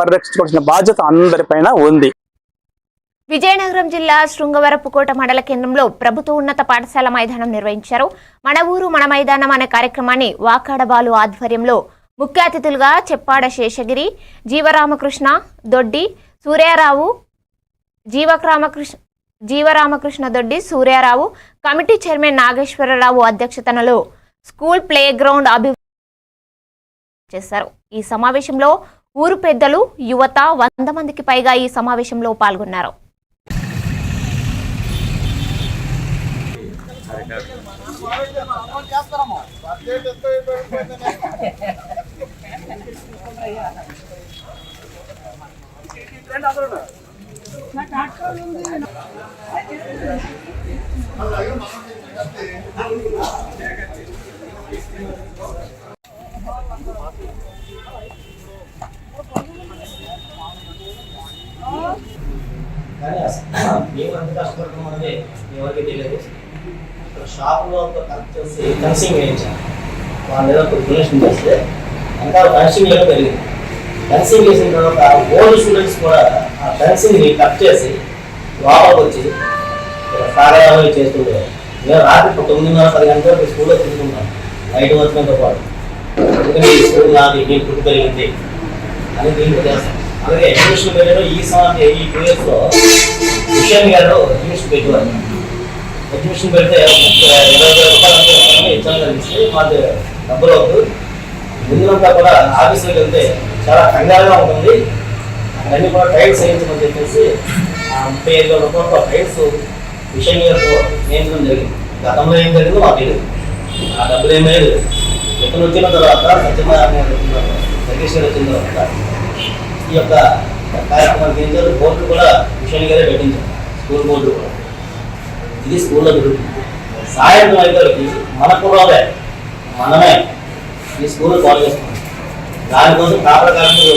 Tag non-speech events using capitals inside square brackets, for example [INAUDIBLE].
పరిరక్షించుకోవాల్సిన బాధ్యత అందరిపైన ఉంది. విజయనగరం జిల్లా శృంగవరపుకోట మండల కేంద్రంలో ప్రభుత్వ ఉన్నత పాఠశాల మైదానం నిర్వహించారు. మన ఊరు మన మైదానం అనే కార్యక్రమాన్ని వాకాడబాలు ఆధ్వర్యంలో ముఖ్య అతిథులుగా చెప్పాడ శేషగిరి జీవరామకృష్ణ దొడ్డి సూర్యారావు జీవరామకృష్ణ జీవరామకృష్ణ దొడ్డి సూర్యారావు కమిటీ చైర్మన్ నాగేశ్వరరావు అధ్యక్షతనలో స్కూల్ ప్లే గ్రౌండ్ అభివృద్ధి చేశారు. ఈ సమావేశంలో ఊరు పెద్దలు యువత వంద మందికి పైగా ఈ సమావేశంలో పాల్గొన్నారు. [LAUGHS] కానీ అసలు మేము ఎంత కష్టపడతాం అనేది ఎవరికి తెలియదు. ఇక్కడ షాపులో ఒక కనెక్ట్ చేసి కన్సింగ్ వేయించాను వాళ్ళ మీద ఒక డొనేషన్ చేస్తే అంతా కన్సింగ్ వేయడం పెరిగింది. కన్సింగ్ వేసిన తర్వాత ఓల్డ్ స్టూడెంట్స్ కూడా ఆ కన్సింగ్ని కట్ చేసి లోపలికి వచ్చి ఇక్కడ కార్యాలయం చేస్తుండే నేను రాత్రి తొమ్మిదిన్నర పది గంటల వరకు స్కూల్లో తిరుగుతుంటాను నైట్ వచ్చినంత పాటు. ఎందుకంటే ఈ స్కూల్ నాది నేను పుట్టి పెరిగింది. అని దీంట్లో చేస్తాం అలాగే ఎడ్యుకేషన్ పీరియడ్ ఈ సంవత్సరం ఈ టూ ఇయర్స్లో విషయం గారు ఎడ్యుకేషన్ పెట్టేవారు. అడ్మిషన్ పెడితే ఇరవై వేల రూపాయలు ఇచ్చాను కలిగిస్తే మాకు డబ్బులు అవుతుంది ముందులంతా కూడా ఆఫీసులకు వెళ్తే చాలా కంగారుగా ఉంటుంది. అన్నీ కూడా టైల్స్ వేయించమని చెప్పేసి ముప్పై ఐదు వేల రూపాయలతో టైల్స్ విషయం గారు వేయించడం జరిగింది. గతంలో ఏం జరిగిందో మాకు తెలియదు ఆ డబ్బులు ఏమీ లేదు. ఎక్కడ వచ్చిన తర్వాత సత్యనారాయణ వచ్చిన తర్వాత, జగదీష్ వచ్చిన తర్వాత ఈ యొక్క కార్యక్రమానికి చేయించారు బోర్డు కూడా మిషన్ గారే పెట్టించారు. స్కూల్ బోర్డు కూడా. ఇది స్కూల్లో జరుగుతుంది. సాయంత్రం అయితే మన కుర్రాలే మనమే ఈ స్కూల్ కాల్ చేస్తున్నాం. దానికోసం కాపల కార్మికులు